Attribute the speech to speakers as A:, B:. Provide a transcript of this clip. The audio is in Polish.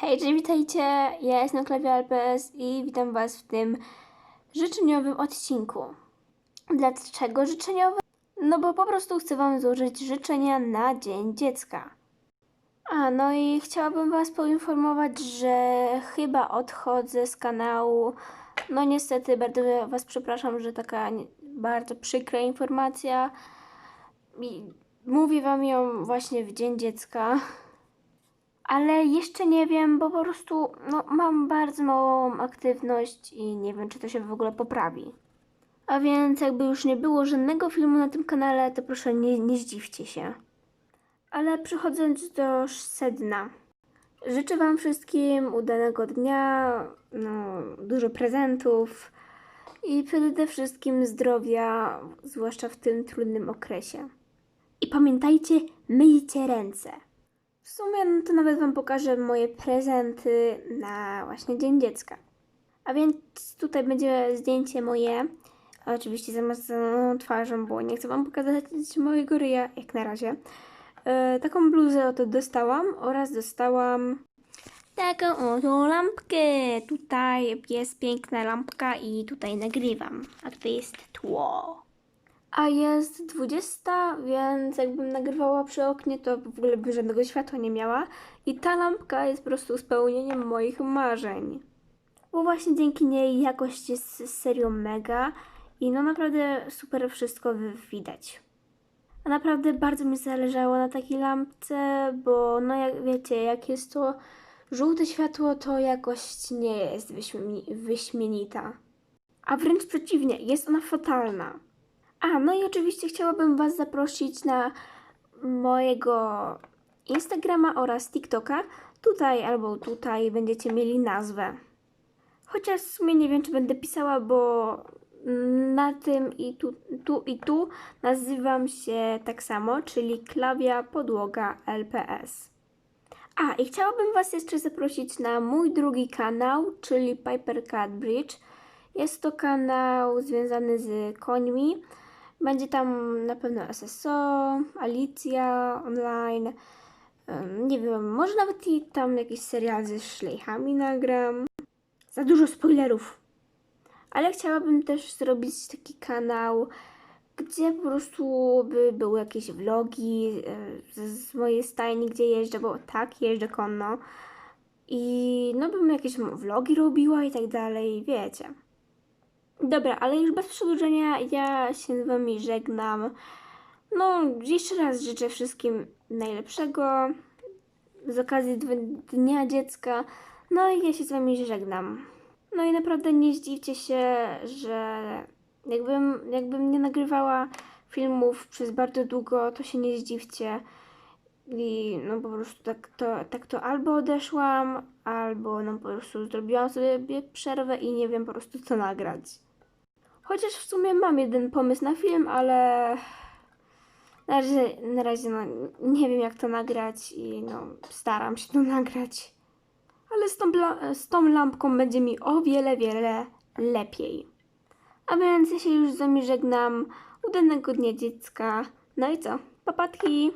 A: Hej, cześć, witajcie, ja jestem Klawia LPS i witam Was w tym życzeniowym odcinku. Dlaczego życzeniowy? No bo po prostu chcę Wam złożyć życzenia na Dzień Dziecka. A, no i chciałabym Was poinformować, że chyba odchodzę z kanału. No niestety, bardzo Was przepraszam, że taka bardzo przykra informacja. I mówię Wam ją właśnie w Dzień Dziecka. Ale jeszcze nie wiem, bo po prostu no, mam bardzo małą aktywność i nie wiem, czy to się w ogóle poprawi. A więc jakby już nie było żadnego filmu na tym kanale, to proszę nie, nie zdziwcie się. Ale przechodząc do sedna. Życzę Wam wszystkim udanego dnia, no, dużo prezentów i przede wszystkim zdrowia, zwłaszcza w tym trudnym okresie. I pamiętajcie, myjcie ręce. W sumie no to nawet Wam pokażę moje prezenty na właśnie Dzień Dziecka. A więc tutaj będzie zdjęcie moje, oczywiście zamazaną twarzą, bo nie chcę Wam pokazać mojego ryja, jak na razie. E, taką bluzę oto dostałam oraz dostałam taką oto lampkę. Tutaj jest piękna lampka i tutaj nagrywam, a tutaj jest tło. A jest 20, więc jakbym nagrywała przy oknie, to w ogóle by żadnego światła nie miała. I ta lampka jest po prostu spełnieniem moich marzeń. Bo właśnie dzięki niej jakość jest serio mega i no naprawdę super wszystko widać. A naprawdę bardzo mi zależało na takiej lampce, bo no jak wiecie, jak jest to żółte światło, to jakość nie jest wyśmieni- wyśmienita. A wręcz przeciwnie, jest ona fatalna. A, no i oczywiście chciałabym Was zaprosić na mojego Instagrama oraz TikToka. Tutaj albo tutaj będziecie mieli nazwę. Chociaż w sumie nie wiem, czy będę pisała, bo na tym i tu, tu i tu nazywam się tak samo, czyli Klawia Podłoga LPS. A, i chciałabym Was jeszcze zaprosić na mój drugi kanał, czyli Piper Cat Bridge. Jest to kanał związany z końmi. Będzie tam na pewno SSO, Alicja online. Nie wiem, może nawet i tam jakiś serial ze szlejchami nagram. Za dużo spoilerów. Ale chciałabym też zrobić taki kanał, gdzie po prostu by były jakieś vlogi e, z mojej stajni, gdzie jeżdżę, bo tak, jeżdżę konno. I no bym jakieś vlogi robiła i tak dalej, wiecie. Dobra, ale już bez przedłużenia ja się z Wami żegnam. No, jeszcze raz życzę wszystkim najlepszego z okazji Dnia Dziecka. No i ja się z Wami żegnam. No i naprawdę nie zdziwcie się, że jakbym, jakbym nie nagrywała filmów przez bardzo długo, to się nie zdziwcie. I no po prostu tak to, tak to albo odeszłam, albo no po prostu zrobiłam sobie przerwę i nie wiem po prostu co nagrać. Chociaż w sumie mam jeden pomysł na film, ale na razie, na razie no, nie wiem jak to nagrać i no staram się to nagrać. Ale z tą, z tą lampką będzie mi o wiele, wiele lepiej. A więc ja się już z wami żegnam. Udanego dnia dziecka. No i co? Papatki!